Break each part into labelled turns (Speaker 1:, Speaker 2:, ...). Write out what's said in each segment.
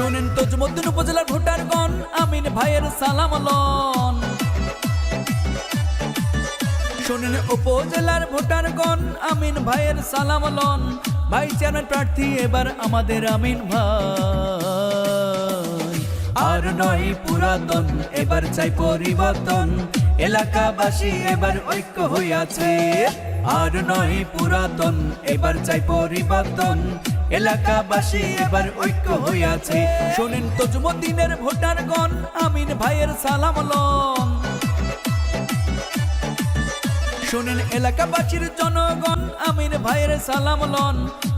Speaker 1: শোনেন তজমুদ্দিন উপজেলার ভোটারগণ, আমিন ভাইয়ের সালাম লন। শোনেন উপজেলার ভোটারগণ, আমিন ভাইয়ের সালাম লন। ভাই চেয়ারম্যান প্রার্থী, এবার আমাদের আমিন ভাই। আর নয় পুরাতন, এবার চাই পরিবর্তন। এলাকাবাসী এবার ঐক্য হইয়াছে। আর নয় পুরাতন, এবার চাই পরিবর্তন। এলাকাবাসী এবার ঐক্য হইয়াছে। শোনেন তজমুদ্দিনের ভোটারগণ আমিন ভাইয়ের সালাম শুনেন এলাকাবাসীর জনগণ আমিন ভাইয়ের সালাম লন।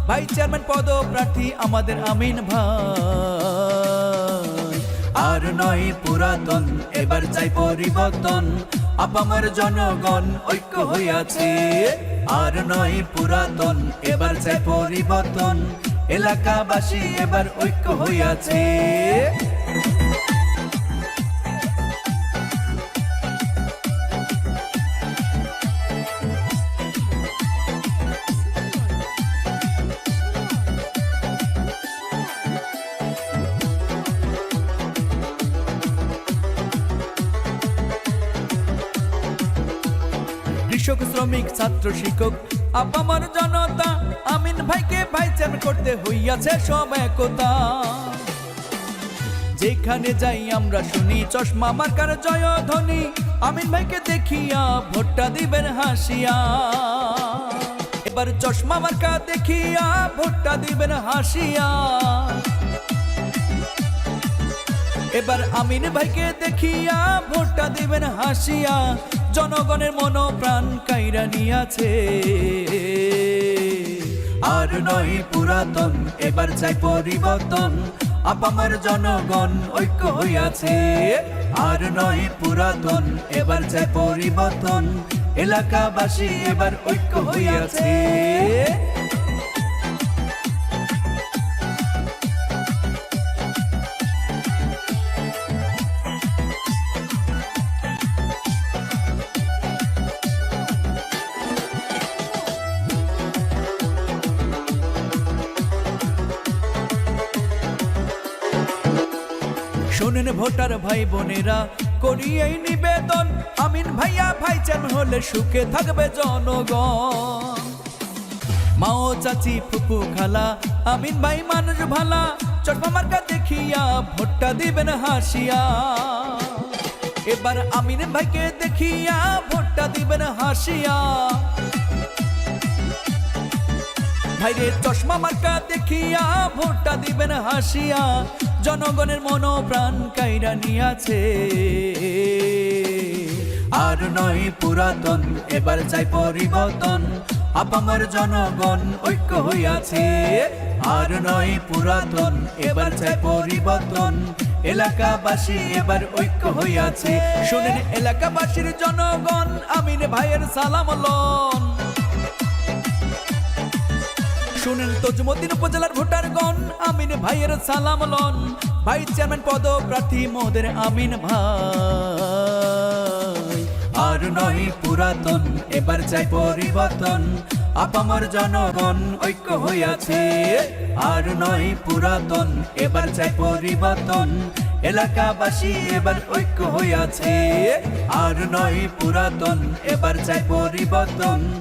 Speaker 1: ভাই চেয়ারম্যান পদ প্রার্থী আমাদের আমিন ভাই। আর নয় পুরাতন, এবার চাই পরিবর্তন। আপামার জনগণ ঐক্য হইয়াছে। আর নয় পুরাতন এবার চাই পরিবর্তন। এলাকাবাসী এবার ঐক্য হইয়াছে। কৃষক, শ্রমিক, ছাত্র, শিক্ষক। আপামার জনতা, আমিন ভাইকে ভাইচার করতে হইয়াছে সব একতা। যেখানে যাই আমরা শুনি, চশমা মার্কার জয় ধ্বনি। আমিন ভাইকে দেখিয়া ভোটটা দিবেন হাসিয়া। এবার চশমা মার্কা দেখিয়া, ভোটটা দিবেন হাসিয়া। এবার আমিন ভাইকে দেখিয়া ভোটটা দিবেন হাসিয়া। জনগণের মন প্রাণ কাইরা নিয়াছে। আর নয় পুরাতন, এবার চাই পরিবর্তন। আপামার জনগণ ঐক্য হইয়াছে। আর নয় পুরাতন, এবার চাই পরিবর্তন। এলাকাবাসী এবার ঐক্য হইয়াছে। শোনেন ভোটার ভাই বোনেরা করি এই নিবেদন। আমিন ভাইয়া ভাইচান হলে সুখে থাকবে জনগণ। মাও চাচি ফুপু খালা, আমিন ভাই মানুষ ভালা মার্কা দেখিয়া ভোটটা দিবেন হাসিয়া। এবার আমিন ভাইকে দেখিয়া ভোটটা দিবেন হাসিয়া। ভাইরে, চশমা মার্কা দেখিয়া ভোটটা দিবেন হাসিয়া। জনগণের মন প্রাণ কাইরা নিয়াছে। আর নয় পুরাতন, এবার চাই পরিবর্তন। আপামার জনগণ ঐক্য হইয়াছে। আর নয় পুরাতন, এবার চাই পরিবর্তন। এলাকাবাসী এবার ঐক্য হইয়াছে। শোনেন, এলাকাবাসীর জনগণ আমিন ভাইয়ের সালাম লন। শুনেন তজমুদ্দিন উপজেলার ভোটারগণ। আমিন ভাইয়ের সালাম লন। ভাই চেয়ারম্যান পদ প্রার্থী মোদের আমিন ভাই। আর নয় পুরাতন, এবার চাই পরিবর্তন। আপামার জনগণ ঐক্য হইয়াছে। আর নয় পুরাতন, এবার চাই পরিবর্তন। এলাকাবাসী এবার ঐক্য হইয়াছে। আর নয় পুরাতন, এবার চাই পরিবর্তন।